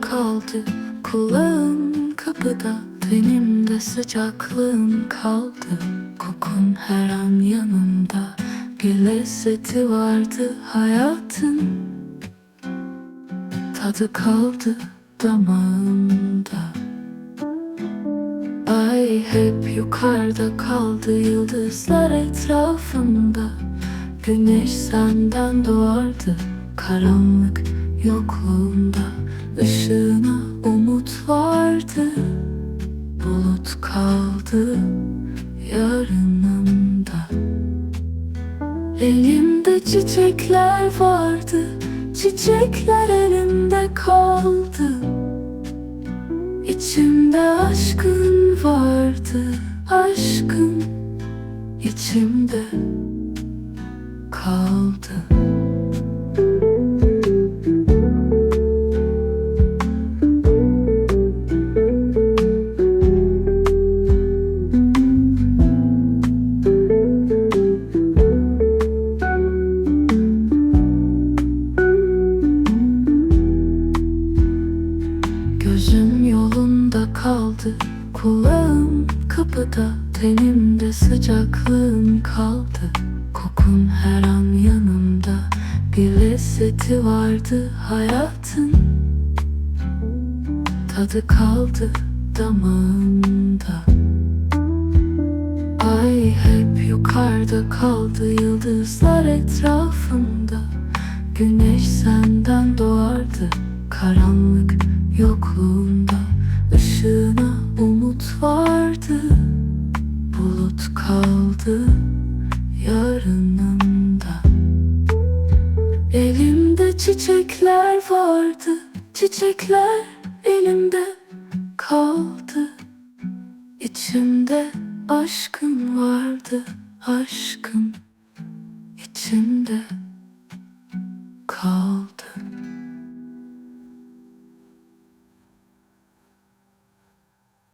kaldı Kulağım kapıda Tenimde sıcaklığın kaldı. Kokun her an yanımda Bir lezzeti vardı hayatın. Tadı kaldı damağımda. Ay hep yukarıda kaldı yıldızlar etrafında. Güneş senden doğardı karanlık yokluğunda Işığına umut vardı Bulut kaldı yarınımda. Elimde çiçekler vardı Çiçekler elimde kaldı. İçimde aşkın vardı Aşkın içimde kaldı kaldı. Kulağım kapıda Tenimde sıcaklığın kaldı. Kokun her an yanımda Bir lezzeti vardı hayatın. Tadı kaldı damağımda. Ay hep yukarıda kaldı Yıldızlar etrafında Güneş senden doğardı Karanlık yokluğunda Işığına umut vardı Bulut kaldı yarınımda Elimde çiçekler vardı Çiçekler elimde kaldı. İçimde aşkın vardı Aşkın içimde kaldı